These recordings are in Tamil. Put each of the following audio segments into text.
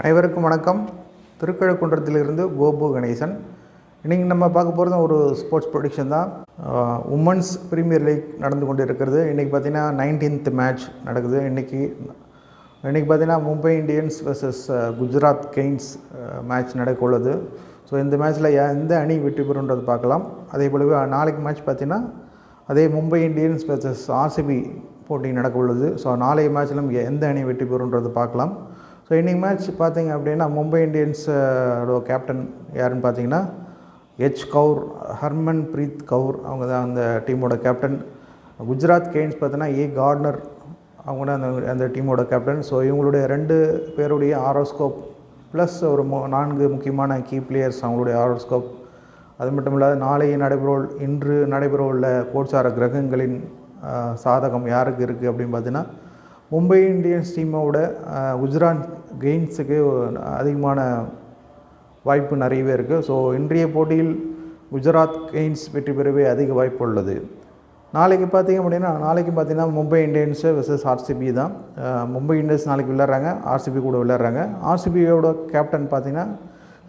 அனைவருக்கும் வணக்கம். திருக்கழுக்குன்றத்திலிருந்து கோபு கணேசன். இன்றைக்கி நம்ம பார்க்க போகிறது ஒரு ஸ்போர்ட்ஸ் ப்ரொடிக்ஷன் தான். உமன்ஸ் ப்ரீமியர் லீக் நடந்து கொண்டு இருக்கிறது இன்றைக்கி பார்த்தீங்கன்னா நைன்டீன்த் மேட்ச் நடக்குது. இன்றைக்கி இன்றைக்கி பார்த்தீங்கன்னா Mumbai Indians vs Gujarat Giants match நடக்க உள்ளது. ஸோ இந்த மேட்ச்சில் எந்த அணி வெற்றி பெறுன்றது பார்க்கலாம். அதே போலவே நாளைக்கு மேட்ச் பார்த்தீங்கன்னா அதே மும்பை இந்தியன்ஸ் vs ஆர்சிபி போட்டி நடக்க உள்ளது. ஸோ நாளைய மேட்ச்சிலும் எந்த அணி வெற்றி பெறுன்றது பார்க்கலாம். ஸோ இன்றைக்கி மேட்ச் பார்த்தீங்க அப்படின்னா மும்பை இந்தியன்ஸோட கேப்டன் யாருன்னு பார்த்தீங்கன்னா ஹெச் கவுர் ஹர்மன் பிரீத் கவுர் அவங்க தான் அந்த டீமோட கேப்டன் குஜராத் கெய்ன்ஸ் பார்த்தீங்கன்னா ஏ கார்ட்னர் அவங்க தான் அந்த அந்த டீமோட கேப்டன் ஸோ இவங்களுடைய ரெண்டு பேருடைய ஆரோஸ்கோப் ப்ளஸ் ஒரு நான்கு முக்கியமான கீ பிளேயர்ஸ் அவங்களுடைய ஆரோஸ்கோப் அது மட்டும் இல்லாத நாளைய நடைபெற இன்று நடைபெற உள்ள கோட்சார கிரகங்களின் சாதகம் யாருக்கு இருக்குது அப்படின்னு பார்த்தீங்கன்னா மும்பை இந்தியன்ஸ் டீமோட குஜராத் கெயின்ஸுக்கு அதிகமான வாய்ப்பு நிறையவே இருக்குது ஸோ இன்றைய போட்டியில் குஜராத் கெயின்ஸ் வெற்றி பெறவே அதிக வாய்ப்பு உள்ளது. நாளைக்கு பார்த்தீங்க அப்படின்னா நாளைக்கு பார்த்தீங்கன்னா மும்பை இந்தியன்ஸு வெர்சஸ் ஆர்சிபி தான். மும்பை இந்தியன்ஸ் நாளைக்கு விளையாடுறாங்க ஆர்சிபி கூட விளையாடுறாங்க. ஆர்சிபியோட கேப்டன் பார்த்தீங்கன்னா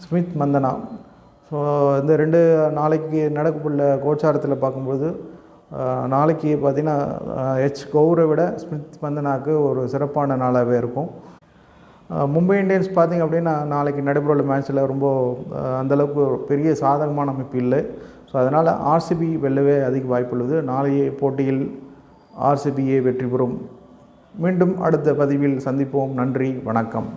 ஸ்மித் மந்தனா. ஸோ இந்த ரெண்டு நாளைக்கு நடக்கவுள்ள கோச்சாரத்தில் பார்க்கும்போது நாளைக்கு பார்த்திங்கன்னா ஹெச் கௌரை விட ஸ்மித் பந்தனாக்கு ஒரு சிறப்பான நாளாகவே இருக்கும். மும்பை இந்தியன்ஸ் பார்த்திங்க அப்படின்னா நாளைக்கு நடைபெறவுள்ள மேட்ச்சில் ரொம்ப அந்தளவுக்கு ஒரு பெரிய சாதகமான அமைப்பு இல்லை. ஸோ அதனால் ஆர்சிபி வெல்லவே அதிக வாய்ப்புள்ளது நாளைய போட்டியில் ஆர்சிபியே வெற்றி பெறும். மீண்டும் அடுத்த பதிவில் சந்திப்போம். நன்றி. வணக்கம்.